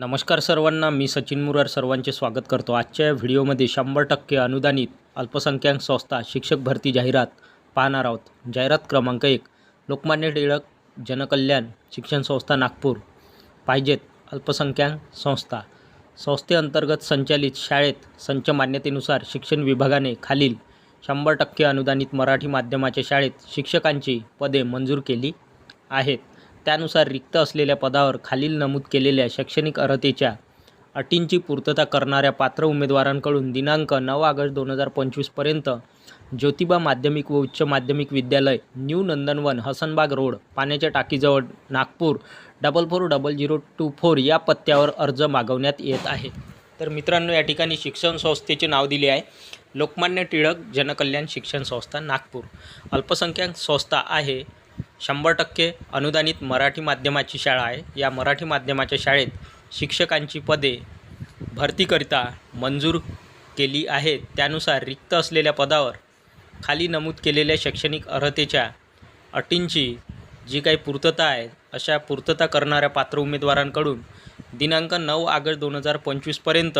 नमस्कार सर्वांना मी सचिन मुरार सर्वांचे स्वागत करतो. आजच्या या व्हिडिओमध्ये शंभर टक्के अनुदानित अल्पसंख्याक संस्था शिक्षक भरती जाहिरात पाहणार आहोत. जाहिरात क्रमांक एक लोकमान्य टिळक जनकल्याण शिक्षण संस्था नागपूर. पाहिजेत अल्पसंख्याक संस्था. संस्थेअंतर्गत संचालित शाळेत संच मान्यतेनुसार शिक्षण विभागाने खालील शंभर टक्के अनुदानित मराठी माध्यमाच्या शाळेत शिक्षकांची पदे मंजूर केली आहेत. त्यानुसार रिक्त असलेल्या पदावर खालील नमूद केलेल्या शैक्षणिक अर्हतेच्या अटींची पूर्तता करणाऱ्या पात्र उमेदवारांकडून दिनांक नऊ ऑगस्ट दोन हजार पंचवीसपर्यंत ज्योतिबा माध्यमिक व उच्च माध्यमिक विद्यालय न्यू नंदनवन हसनबाग रोड पाण्याच्या टाकीजवळ Nagpur double four double zero two four या पत्त्यावर अर्ज मागवण्यात येत आहे. तर मित्रांनो या ठिकाणी शिक्षण संस्थेचे नाव दिले आहे. लोकमान्य टिळक जनकल्याण शिक्षण संस्था नागपूर. अल्पसंख्याक संस्था आहे. शंभर टक्के अनुदानित मराठी माध्यमाची शाळा आहे. या मराठी माध्यमाच्या शाळेत शिक्षकांची पदे भरतीकरिता मंजूर केली आहेत. त्यानुसार रिक्त असलेल्या पदावर खाली नमूद केलेल्या शैक्षणिक अर्हतेच्या अटींची जी काही पूर्तता आहे अशा पूर्तता करणाऱ्या पात्र उमेदवारांकडून दिनांक नऊ ऑगस्ट दोन हजार पंचवीसपर्यंत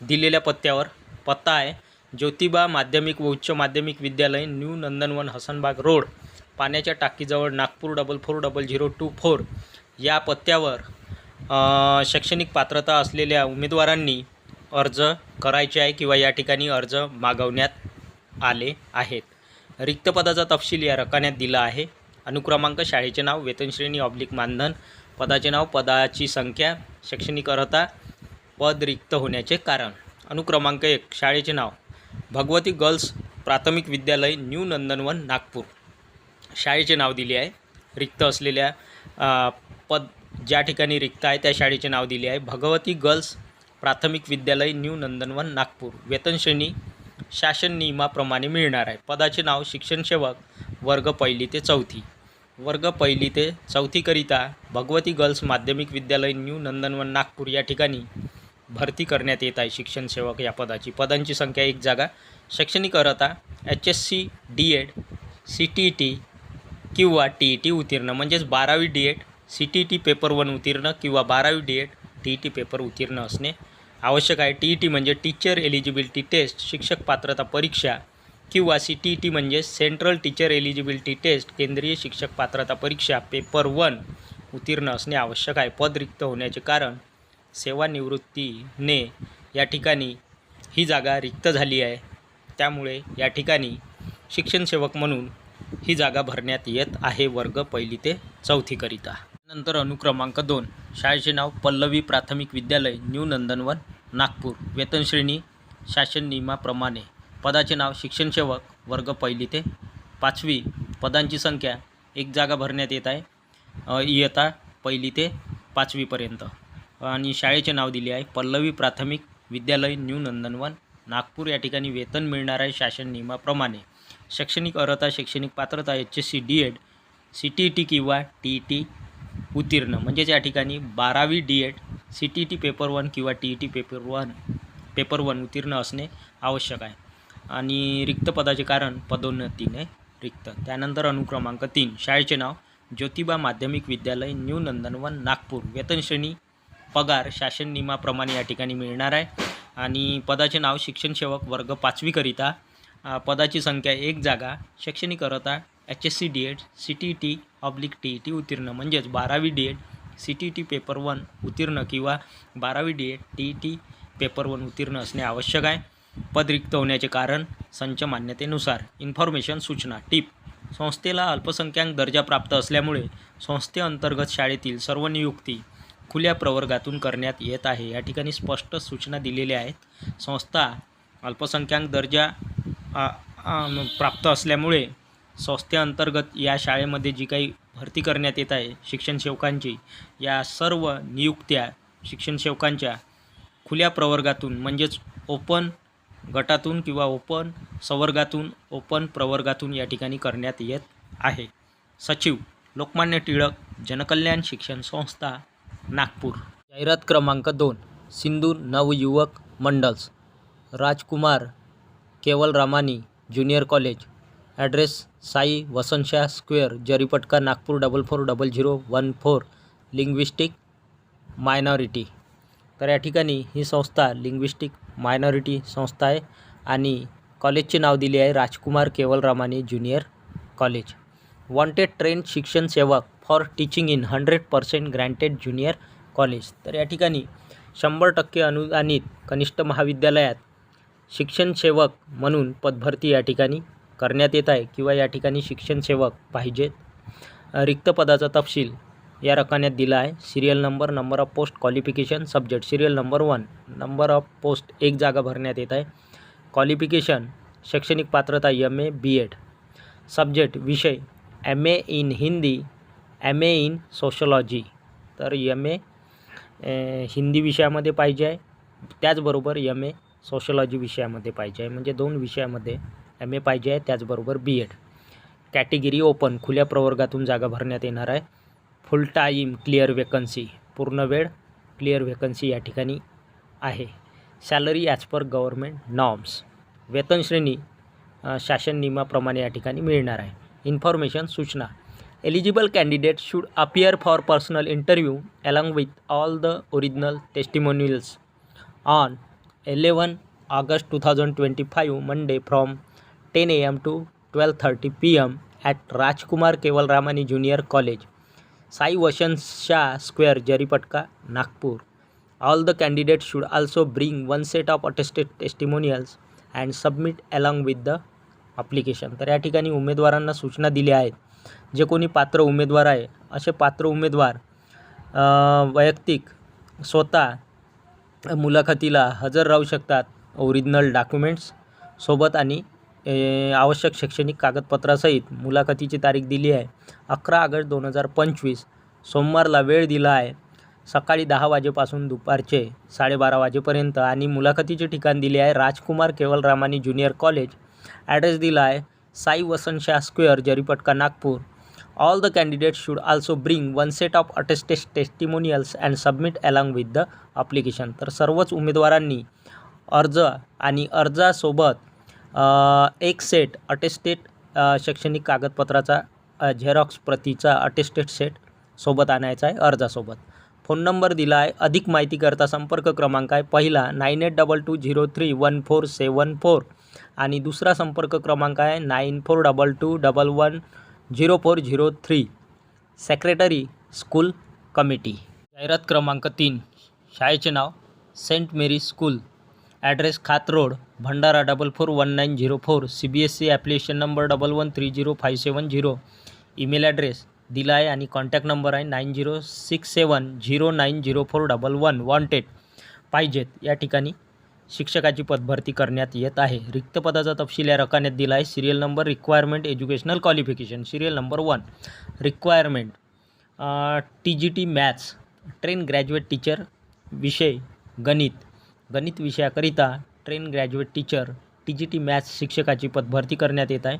दिलेल्या पत्त्यावर पत्ता आहे. ज्योतिबा माध्यमिक व उच्च माध्यमिक विद्यालय न्यू नंदनवन हसनबाग रोड. पाण्याच्या टाकीजवळ Nagpur double four double zero two four या पत्त्यावर शैक्षणिक पात्रता असलेल्या उमेदवारांनी अर्ज करायचे आहे किंवा या ठिकाणी अर्ज मागवण्यात आले आहेत. रिक्त पदाचा तपशील या रकान्यात दिला आहे. अनुक्रमांक शाळेचे नाव वेतनश्रेणी ऑब्लिक मानधन पदाचे नाव पदाची संख्या शैक्षणिक अर्हता पद रिक्त होण्याचे कारण. अनुक्रमांक एक शाळेचे नाव भगवती गर्ल्स प्राथमिक विद्यालय न्यू नंदनवन नागपूर. शाळेचे नाव दिले आहे. रिक्त असलेल्या पद ज्या ठिकाणी रिक्त आहे त्या शाळेचे नाव दिले आहे. भगवती गर्ल्स प्राथमिक विद्यालय न्यू नंदनवन नागपूर. वेतनश्रेणी शासन नियमाप्रमाणे मिळणार आहे. पदाचे नाव शिक्षणसेवक वर्ग पहिली ते चौथी. वर्ग पहिली ते चौथीकरिता भगवती गर्ल्स माध्यमिक विद्यालय न्यू नंदनवन नागपूर या ठिकाणी भरती करण्यात येत आहे शिक्षणसेवक या पदाची. पदांची संख्या एक जागा. शैक्षणिक अर्हता H S C D Ed C T E T किंवा टी ई टी उत्तीर्ण म्हणजेच बारावी D Ed C T E T paper one उत्तीर्ण किंवा बारावी D Ed T E T paper उत्तीर्ण असणे आवश्यक आहे. टी ई टी म्हणजे टीचर एलिजिबिलिटी टेस्ट शिक्षक पात्रता परीक्षा किंवा सी टी ई टी म्हणजे सेंट्रल टीचर एलिजिबिलिटी टेस्ट केंद्रीय शिक्षक पात्रता परीक्षा पेपर वन उत्तीर्ण असणे आवश्यक आहे. पद रिक्त होण्याचे कारण सेवानिवृत्तीने या ठिकाणी ही जागा रिक्त झाली आहे. त्यामुळे या ठिकाणी शिक्षणसेवक म्हणून ही जागा भरण्यात येत आहे वर्ग पहिली ते चौथीकरिता नंतर अनुक्रमांक दोन शाळेचे नाव पल्लवी प्राथमिक विद्यालय न्यू नंदनवन नागपूर. वेतनश्रेणी शासन नियमाप्रमाणे. पदाचे नाव शिक्षणसेवक वर्ग पहिली ते पाचवी. पदांची संख्या एक जागा भरण्यात येत आहे इयता इयत्ता पहिली ते पाचवीपर्यंत आणि शाळेचे नाव दिले आहे पल्लवी प्राथमिक विद्यालय न्यू नंदनवन नागपूर. या ठिकाणी वेतन मिळणार आहे शासन नियमाप्रमाणे. शैक्षणिक अर्हता शैक्षणिक पात्रता H S C D Ed C T E T किंवा टी ई टी उत्तीर्ण. म्हणजेच या ठिकाणी बारावी D Ed C T E T paper one किंवा T E T paper one paper one उत्तीर्ण असणे आवश्यक आहे. आणि रिक्त पदाचे कारण पदोन्नतीने रिक्त. त्यानंतर अनुक्रमांक तीन शाळेचे नाव ज्योतिबा माध्यमिक विद्यालय न्यू नंदनवन नागपूर. वेतनश्रेणी पगार शासन नियमाप्रमाणे या ठिकाणी मिळणार आहे. आणि पदाचे नाव शिक्षण सेवक वर्ग पाचवीकरिता पदाची संख्या एक जागा शैक्षणिक अर्हता H S C D Ed C T E T oblique T E T उत्तीर्ण म्हणजेच बारावी D Ed C T T paper one उत्तीर्ण किंवा बारावी D Ed T E T paper one उत्तीर्ण असणे आवश्यक आहे. पद रिक्त होण्याचे कारण संच मान्यतेनुसार. इन्फॉर्मेशन सूचना टीप संस्थेला अल्पसंख्याक दर्जा प्राप्त असल्यामुळे संस्थेअंतर्गत शाळेतील सर्व नियुक्ती खुल्या प्रवर्गातून करण्यात येत आहे. या ठिकाणी स्पष्ट सूचना दिलेल्या आहेत. संस्था अल्पसंख्याक दर्जा प्राप्त असल्यामुळे संस्थेअंतर्गत या शाळेमध्ये जी काही भरती करण्यात येत आहे शिक्षण सेवकांची या सर्व नियुक्त्या शिक्षण सेवकांच्या खुल्या प्रवर्गातून म्हणजेच ओपन गटातून किंवा ओपन संवर्गातून ओपन प्रवर्गातून या ठिकाणी करण्यात येत आहे. सचिव लोकमान्य टिळक जनकल्याण शिक्षण संस्था नागपूर. जाहिरात क्रमांक दोन सिंधू नवयुवक mandals Rajkumar Kewal Ramani junior college. Address Sai Vasantshah square Jaripatka Nagpur double four double zero one four linguistic minority. तर या ठिकाणी ही संस्था लिंग्विस्टिक मायनॉरिटी संस्था आहे आणि कॉलेजचे नाव दिले आहे Rajkumar Keval Ramani junior college. Wanted train शिक्षण सेवक for teaching in hundred percent granted junior college. तर या ठिकाणी शंभर टक्के अनुदानित कनिष्ठ महाविद्यालयात शिक्षणसेवक म्हणून पदभरती या ठिकाणी करण्यात येत आहे किंवा या ठिकाणी शिक्षणसेवक पाहिजेत. रिक्त पदाचा तपशील या रकान्यात दिला आहे. Serial number number of post qualification subject. Serial number one number of post एक जागा भरण्यात येत आहे. क्वालिफिकेशन शैक्षणिक पात्रता M A B Ed subject विषय M A in Hindi M A in sociology तर एम ए हिंदी विषयामध्ये पाहिजे आहे. त्याचबरोबर एम ए सोशलॉजी विषयामध्ये पाहिजे आहे. म्हणजे दोन विषयामध्ये एम ए पाहिजे आहे त्याचबरोबर बी एड कॅटेगरी ओपन खुल्या प्रवर्गातून जागा भरण्यात येणार आहे. फुल टाईम क्लिअर वेकन्सी पूर्ण वेळ क्लिअर वेकन्सी या ठिकाणी आहे. Salary as per government norms वेतन श्रेणी शासन नियमाप्रमाणे या ठिकाणी मिळणार आहे. इन्फॉर्मेशन सूचना. Eligible candidate should appear for personal interview along with all the original testimonials on eleven August two thousand twenty five Monday from ten A M to twelve thirty P M at Rajkumar Kevalramani junior college Sai Vasant Shah square Jaripatka Nagpur all the candidate should also bring one set of attested testimonials and submit along with the application तर या ठिकाणी उमेदवारांना सूचना दिल्या आहेत. जे कोणी पात्र उमेदवार आहे असे पात्र उमेदवार वैयक्तिक स्वतः मुलाखतीला हजर राहू शकतात. ओरिजिनल डॉक्युमेंट्स सोबत आणि आवश्यक शैक्षणिक कागदपत्रासहित मुलाखतीची तारीख दिली आहे. अकरा ऑगस्ट दोन हजार पंचवीस सोमवारला वेळ दिला आहे. सकाळी दहा वाजेपासून दुपारचे साडेबारा वाजेपर्यंत आणि मुलाखतीचे ठिकाण दिले आहे. Rajkumar Kevalramani junior college. Address दिला आहे. Sai Vasant Shah square Jaripatka Nagpur. All the candidates should also bring one set of attested testimonials and submit along with the application. तर सर्वच उमेदवारांनी अर्ज आणि अर्जासोबत एक सेट अटेस्टेड शैक्षणिक कागदपत्राचा झेरॉक्स प्रतीचा अटेस्टेड सेट सोबत आणायचा आहे अर्जासोबत. फोन नंबर दिला आहे. अधिक माहितीकरता संपर्क क्रमांक आहे. पहिला nine eight double two zero three one four seven four आणि दुसरा संपर्क क्रमांक आहे nine four double two double one zero four zero three secretary school committee जाहिरात क्रमांक तीन शाळेचे नाव saint Mary school address Khat road Bhandara double four one nine zero four C B S C application number double one three zero five seven zero email address दिला आहे आणि contact number आहे nine zero six seven zero nine zero four double one wanted पाहिजेत या ठिकाणी. शिक्षकाची पदभरती करण्यात येत आहे. रिक्त पदाचा तपशील या रकान्यात दिला आहे serial number requirement educational qualification serial number one requirement T G T maths train graduate teacher विषय गणित. गणित विषयाकरिता train graduate teacher T G T maths शिक्षकाची पदभरती करण्यात येत आहे.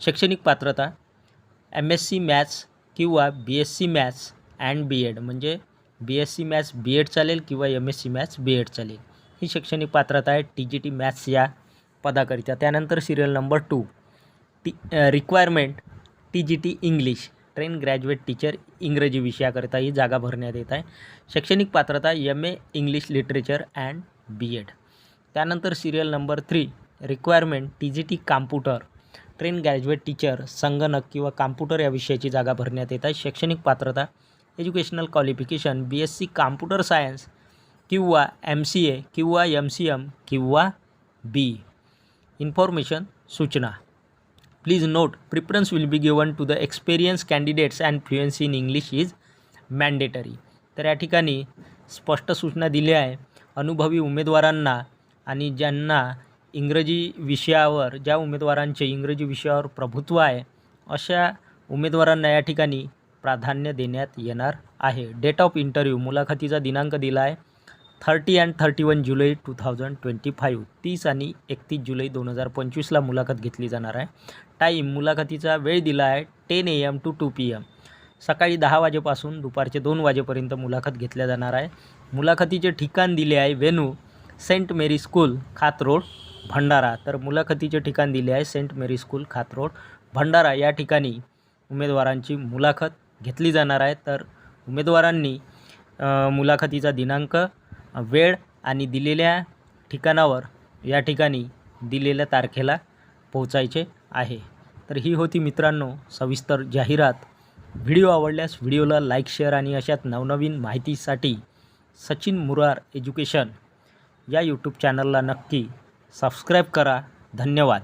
शैक्षणिक पात्रता एम एस सी मॅथ्स किंवा B S C maths and B Ed म्हणजे B S C maths B Ed चालेल किंवा M S C maths B Ed चालेल. ही शैक्षणिक पात्रता आहे. टी जी टी मॅथ्स या पदाकरिता. त्यानंतर serial number two T requirement T G T English train graduate teacher इंग्रजी विषयाकरिता ही जागा भरण्यात येत आहे. शैक्षणिक पात्रता M A English literature and B Ed त्यानंतर serial number three requirement T G T computer train graduate teacher संगणक किंवा कॉम्प्युटर या विषयाची जागा भरण्यात येत आहे. शैक्षणिक पात्रता educational qualification B S C computer science किंवा एम सी ए किंवा एम सी एम किंवा बी इन्फॉर्मेशन सूचना. Please note preference will be given to the experience candidates and fluency in English is mandatory तर या ठिकाणी स्पष्ट सूचना दिल्या आहे. अनुभवी उमेदवारांना आणि ज्यांना इंग्रजी विषयावर ज्या उमेदवारांचे इंग्रजी विषयावर प्रभुत्व आहे अशा उमेदवारांना या ठिकाणी प्राधान्य देण्यात येणार आहे. डेट ऑफ इंटरव्ह्यू मुलाखतीचा दिनांक दिला आहे. Thirty and thirty one July two thousand twenty five. तीस आणि एकतीस जुलै दोन हजार पंचवीसला मुलाखत घेतली जाणार आहे. टाईम मुलाखतीचा वेळ दिला आहे ten A M to two P M. सकाळी दहा वाजेपासून दुपारचे दोन वाजेपर्यंत मुलाखत घेतल्या जाणार आहे. मुलाखतीचे ठिकाण दिले आहे venue saint Mary school Khat road Bhandara. तर मुलाखतीचे ठिकाण दिले आहे saint Mary school Khat road Bhandara. या ठिकाणी उमेदवारांची मुलाखत घेतली जाणार आहे. तर उमेदवारांनी मुलाखतीचा दिनांक वेळ आणि दिलेल्या ठिकाणावर या ठिकाणी दिलेल्या तारखेला पोहोचायचे आहे. तर ही होती मित्रांनो सविस्तर जाहिरात. व्हिडिओ आवडल्यास व्हिडिओला लाईक शेअर आणि अशाच नवनवीन माहितीसाठी सचिन मुरार एज्युकेशन या यूट्यूब चॅनलला नक्की सबस्क्राईब करा. धन्यवाद.